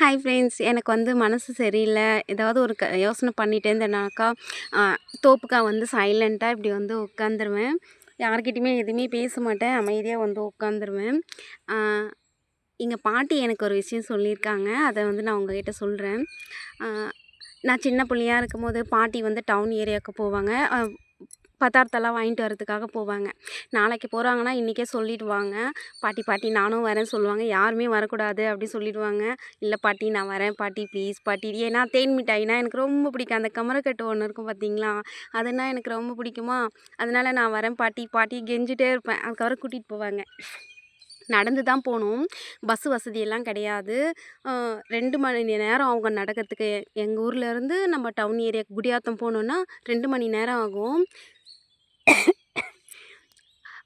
Hi friends எனக்கு வந்து மனசு சரியில்லை. ஏதாவது ஒரு க யோசனை பண்ணிகிட்டே இருந்தேனாக்கா தோப்புக்கா வந்து சைலண்ட்டாக இப்படி வந்து உட்காந்துருவேன். யார்கிட்டையுமே எதுவுமே பேச மாட்டேன். அமைதியாக வந்து உட்காந்துருவேன். எங்கள் பாட்டி எனக்கு ஒரு விஷயம் சொல்லியிருக்காங்க. அதை வந்து நான் உங்ககிட்ட சொல்கிறேன் நான் சின்ன பிள்ளையா இருக்கும்போது பாட்டி வந்து டவுன் ஏரியாவுக்கு போவாங்க. பதார்த்தம்லாம் வாங்கிட்டு வரதுக்காக போவாங்க. நாளைக்கு போகிறாங்கன்னா இன்றைக்கே சொல்லிடுவாங்க. பாட்டி பாட்டி நானும் வரேன் சொல்லுவாங்க. யாருமே வரக்கூடாது அப்படி சொல்லிடுவாங்க. இல்லை பாட்டி நான் வரேன். பாட்டி ப்ளீஸ் பாட்டி. ஏன்னா தேன் மிட்டாய்னா எனக்கு ரொம்ப பிடிக்கும். அந்த கமரக்கட்டு ஒன்று இருக்கும் பார்த்தீங்களா? அதுனா எனக்கு ரொம்ப பிடிக்குமா? அதனால் நான் வரேன் பாட்டி. பாட்டி கெஞ்சிட்டே இருப்பேன். அதுக்கப்புறம் கூட்டிகிட்டு போவாங்க. நடந்து தான் போகணும். பஸ்ஸு வசதியெல்லாம் கிடையாது. ரெண்டு மணி நேரம் அவங்க நடக்கிறதுக்கு எங்கள் ஊர்லேருந்து நம்ம டவுன் ஏரியா குடியாத்தம் போகணுன்னா ரெண்டு மணி நேரம் ஆகும்.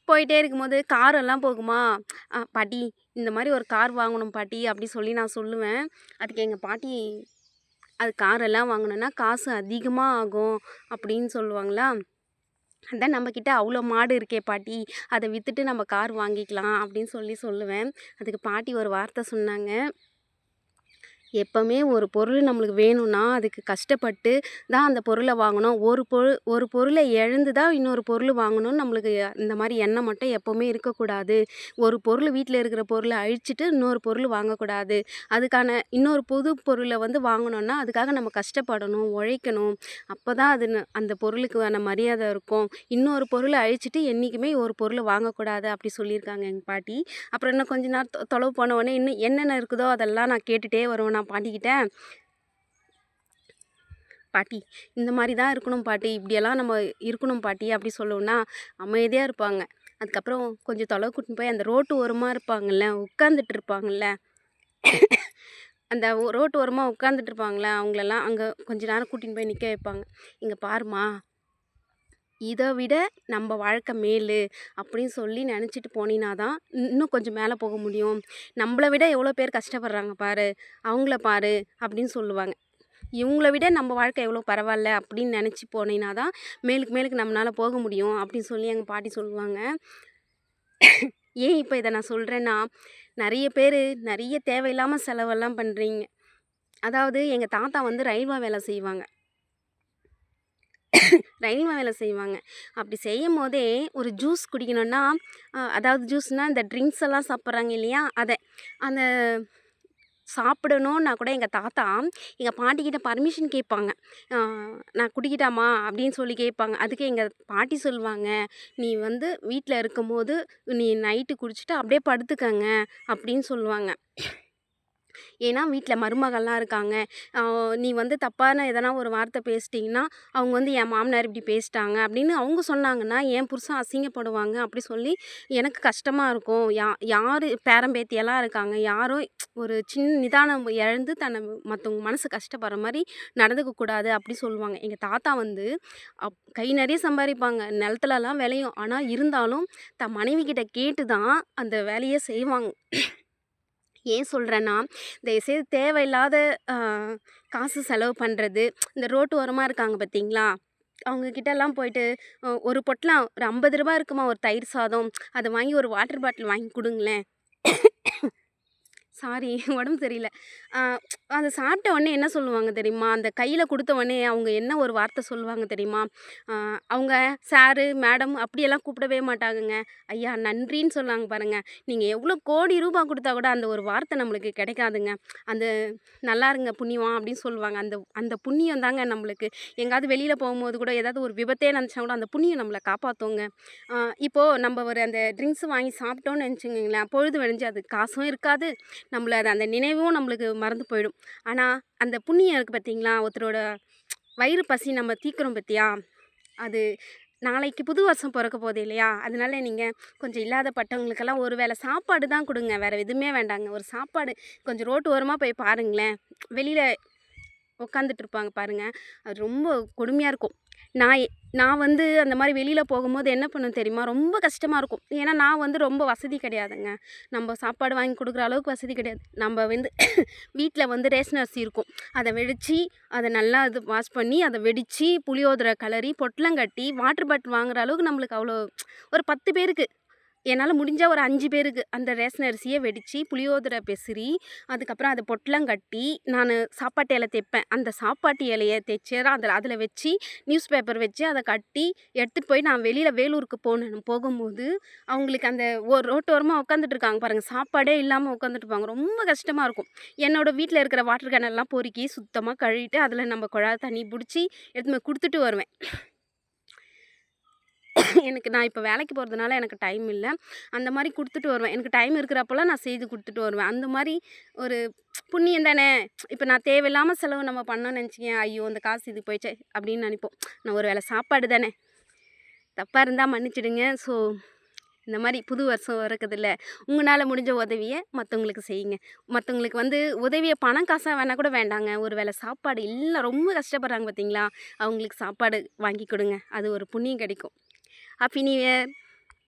போயிட்டே இருக்கும்போது காரெல்லாம் போகுமா? பாட்டி இந்த மாதிரி ஒரு கார் வாங்கணும் பாட்டி அப்படி சொல்லி நான் சொல்லுவேன். அதுக்கு எங்கள் பாட்டி அது காரெல்லாம் வாங்கணுன்னா காசு அதிகமாக ஆகும் அப்படின்னு சொல்லுவாங்களா? அதான் நம்மக்கிட்ட அவ்வளோ மாடு இருக்கே பாட்டி அதை விற்றுட்டு நம்ம கார் வாங்கிக்கலாம் அப்படின்னு சொல்லி சொல்லுவேன். அதுக்கு பாட்டி ஒரு வார்த்தை சொன்னாங்க. எப்போவுமே ஒரு பொருள் நம்மளுக்கு வேணும்னா அதுக்கு கஷ்டப்பட்டு தான் அந்த பொருளை வாங்கணும். ஒரு பொருள் ஒரு பொருளை இழந்து தான் இன்னொரு பொருள் வாங்கணும்னு நம்மளுக்கு இந்த மாதிரி எண்ணம் மட்டும் எப்போவுமே இருக்கக்கூடாது. ஒரு பொருள் வீட்டில் இருக்கிற பொருளை அழிச்சிட்டு இன்னொரு பொருள் வாங்கக்கூடாது. அதுக்கான இன்னொரு புது பொருளை வந்து வாங்கணும்னா அதுக்காக நம்ம கஷ்டப்படணும் உழைக்கணும். அப்போ தான் அது அந்த பொருளுக்கான மரியாதை இருக்கும். இன்னொரு பொருளை அழிச்சிட்டு என்றைக்குமே ஒரு பொருளை வாங்கக்கூடாது அப்படி சொல்லியிருக்காங்க எங்கள் பாட்டி. அப்புறம் இன்னும் கொஞ்ச நேரம் தொலைவு போன உடனே இன்னும் என்னென்ன இருக்குதோ அதெல்லாம் நான் கேட்டுகிட்டே வருவேன். நான் பாட்டிக்கிட்ட பாட்டி இந்த மாதிரி தான் இருக்கணும் பாட்டி இப்படியெல்லாம் நம்ம இருக்கணும் பாட்டி அப்படி சொல்லுவோன்னா அமைதியாக இருப்பாங்க. அதுக்கப்புறம் கொஞ்சம் தொலை கூட்டின்னு போய் அந்த ரோட்டு ஓரமாக இருப்பாங்கள்ல உட்காந்துட்டு இருப்பாங்கள்ல அந்த ரோட்டு ஓரமாக உட்காந்துட்டு இருப்பாங்களே அவங்களெல்லாம் அங்கே கொஞ்ச நேரம் கூட்டின்னு போய் நிற்க வைப்பாங்க. இங்கே பாருமா இதை விட நம்ம வாழ்க்கை மேலு அப்படின்னு சொல்லி நினச்சிட்டு போனீங்கன்னா தான் இன்னும் கொஞ்சம் மேலே போக முடியும். நம்மளை விட எவ்வளோ பேர் கஷ்டப்படுறாங்க பாரு அவங்கள பாரு அப்படின்னு சொல்லுவாங்க. இவங்கள விட நம்ம வாழ்க்கை எவ்வளோ பரவாயில்ல அப்படின்னு நினச்சி போனீங்கன்னா தான் மேலுக்கு மேலுக்கு நம்மளால் போக முடியும் அப்படின்னு சொல்லி எங்கள் பாட்டி சொல்லுவாங்க. ஏன் இப்போ இதை நான் சொல்கிறேன்னா நிறைய பேர் நிறைய தேவையில்லாமல் செலவெல்லாம் பண்ணுறீங்க அதாவது எங்கள் தாத்தா வந்து ரயில்வே வேலை செய்வாங்க. ரயில்வே வேலை செய்வாங்க. அப்படி செய்யும் போதே ஒரு ஜூஸ் குடிக்கணும்னா அதாவது ஜூஸ்னால் இந்த ட்ரிங்க்ஸ் எல்லாம் சாப்பிட்றாங்க இல்லையா? அதை அந்த சாப்பிடணுன்னா கூட எங்கள் தாத்தா எங்கள் பாட்டிக்கிட்ட பர்மிஷன் கேட்பாங்க. நான் குடிக்கிட்டாமா அப்படின்னு சொல்லி கேட்பாங்க. அதுக்கு எங்கள் பாட்டி சொல்லுவாங்க நீ வந்து வீட்டில் இருக்கும்போது நீ நைட்டு குடிச்சிட்டு அப்படியே படுத்துக்கங்க அப்படின்னு சொல்லுவாங்க. ஏன்னா வீட்டில் மருமகள்லாம் இருக்காங்க. நீ வந்து தப்பான எதனா ஒரு வார்த்தை பேசிட்டிங்கன்னா அவங்க வந்து என் மாமனார் இப்படி பேசிட்டாங்க அப்படின்னு அவங்க சொன்னாங்கன்னா என் புருஷன் அசிங்கப்படுவாங்க அப்படி சொல்லி எனக்கு கஷ்டமாக இருக்கும். யா யார் பேரம்பேத்தியெல்லாம் இருக்காங்க. யாரும் ஒரு சின்ன நிதானம் இழந்து தன்னை மற்றவங்க மனசு கஷ்டப்படுற மாதிரி நடந்துக்கக்கூடாது அப்படி சொல்லுவாங்க. எங்கள் தாத்தா வந்து அப் கை நிறைய சம்பாதிப்பாங்க. நிலத்துலலாம் விளையும். ஆனால் இருந்தாலும் தன் மனைவி கிட்ட கேட்டு தான் அந்த வேலையை செய்வாங்க. ஏன் சொல்கிறேன்னா தயவுசெய்து தேவையில்லாத காசு செலவு பண்ணுறது இந்த ரோட்டு ஓரமாக இருக்காங்க பார்த்தீங்களா அவங்கக்கிட்டலாம் போயிட்டு ஒரு பொட்டலம் ஒரு ஐம்பது ரூபா இருக்குமா ஒரு தயிர் சாதம்? அதை வாங்கி ஒரு வாட்டர் பாட்டில் வாங்கி கொடுங்களேன். சாரி உடம்பு சரியில்லை. அதை சாப்பிட்ட உடனே என்ன சொல்லுவாங்க தெரியுமா? அந்த கையில் கொடுத்த உடனே அவங்க என்ன ஒரு வார்த்தை சொல்லுவாங்க தெரியுமா? அவங்க சாரு மேடம் அப்படியெல்லாம் கூப்பிடவே மாட்டாங்கங்க. ஐயா நன்றின்னு சொன்னாங்க பாருங்கள் நீங்கள் எவ்வளோ கோடி ரூபா கொடுத்தா கூட அந்த ஒரு வார்த்தை நம்மளுக்கு கிடைக்காதுங்க. அந்த நல்லா இருங்க புண்ணியம் அப்படின்னு சொல்லுவாங்க. அந்த அந்த புண்ணியம் தாங்க நம்மளுக்கு. எங்கேயாவது வெளியில் போகும்போது கூட ஏதாவது ஒரு விபத்தே நினச்சா கூட அந்த புண்ணியம் நம்மளை காப்பாற்றுங்க இப்போது நம்ம ஒரு அந்த ட்ரிங்க்ஸ் வாங்கி சாப்பிட்டோன்னு நினச்சிங்களேன் பொழுது விளைஞ்சு அது காசும் இருக்காது. நம்மள அது அந்த நினைவும் நம்மளுக்கு மறந்து போயிடும். ஆனால் அந்த புண்ணியம் இருக்குது பார்த்தீங்களா ஒருத்தரோட வயிறு பசி நம்ம தீக்கிறோம் பார்த்தியா அது நாளைக்கு புது வருஷம் பிறக்க போகுது இல்லையா? அதனால நீங்கள் கொஞ்சம் இல்லாத பட்டவங்களுக்கெல்லாம் ஒரு வேளை சாப்பாடு தான் கொடுங்க. வேறு எதுவுமே வேண்டாங்க. ஒரு சாப்பாடு கொஞ்சம் ரோட்டு ஓரமாக போய் பாருங்களேன். வெளியில் உட்காந்துட்டு இருப்பாங்க பாருங்கள் அது ரொம்ப கொடுமையாக இருக்கும். நான் நான் வந்து அந்த மாதிரி வெளியில் போகும்போது என்ன பண்ணும் தெரியுமா? ரொம்ப கஷ்டமாக இருக்கும். ஏன்னா நான் வந்து ரொம்ப வசதி கிடையாதுங்க. நம்ம சாப்பாடு வாங்கி கொடுக்குற அளவுக்கு வசதி கிடையாது. நம்ம வந்து வீட்டில் வந்து ரேஷன் அரிசி இருக்கும். அதை வெடித்து அதை நல்லா இது வாஷ் பண்ணி அதை வெடித்து புளியோதரை கலரி பொட்டலம் கட்டி வாட்டர் பாட்டில் வாங்குற அளவுக்கு நம்மளுக்கு அவ்வளோ ஒரு பத்து பேருக்கு என்னால் முடிஞ்ச ஒரு அஞ்சு பேருக்கு அந்த ரேஷன் அரிசியை வெடித்து புளியோதரை பெசரி அதுக்கப்புறம் அதை பொட்டலம் கட்டி நான் சாப்பாட்டு இலை தைப்பேன் அந்த சாப்பாட்டு இலையை தைச்சு அதில் அதில் வச்சு நியூஸ் பேப்பர் வச்சு அதை கட்டி எடுத்துகிட்டு போய் நான் வெளியில் வேலூருக்கு போனேன் போகும்போது அவங்களுக்கு அந்த ஒரு ரோட்டோரமாக உட்காந்துட்டு இருக்காங்க பாருங்கள் சாப்பாடே இல்லாமல் உட்காந்துட்டு இருப்பாங்க. ரொம்ப கஷ்டமாக இருக்கும். என்னோடய வீட்டில் இருக்கிற வாட்டர் கேனெல்லாம் பொறுக்கி சுத்தமாக கழுவிட்டு அதில் நம்ம குழா தண்ணி பிடிச்சி எடுத்து கொடுத்துட்டு வருவேன். எனக்கு நான் இப்போ வேலைக்கு போகிறதுனால எனக்கு டைம் இல்லை. அந்த மாதிரி கொடுத்துட்டு வருவேன். எனக்கு டைம் இருக்கிறப்பெல்லாம் நான் செய்து கொடுத்துட்டு வருவேன். அந்த மாதிரி ஒரு புண்ணியம் தானே? இப்போ நான் தேவையில்லாமல் செலவு நம்ம பண்ணோன்னு நினச்சிக்கேன் ஐயோ இந்த காசு இது போயிடுச்சு அப்படின்னு நினைப்போம். நான் ஒரு வேளை சாப்பாடு தானே? தப்பாக இருந்தால் மன்னிச்சிடுங்க. ஸோ இந்த மாதிரி புது வருஷம் வரக்குதில்ல. உங்களால் முடிஞ்ச உதவியை மற்றவங்களுக்கு செய்யுங்க. மற்றவங்களுக்கு வந்து உதவியை பணம் காசாக வேணால் கூட வேண்டாங்க. ஒரு வேளை சாப்பாடு இல்லை ரொம்ப கஷ்டப்படுறாங்க பார்த்தீங்களா அவங்களுக்கு சாப்பாடு வாங்கி கொடுங்க. அது ஒரு புண்ணியம் கிடைக்கும். 阿皮里面。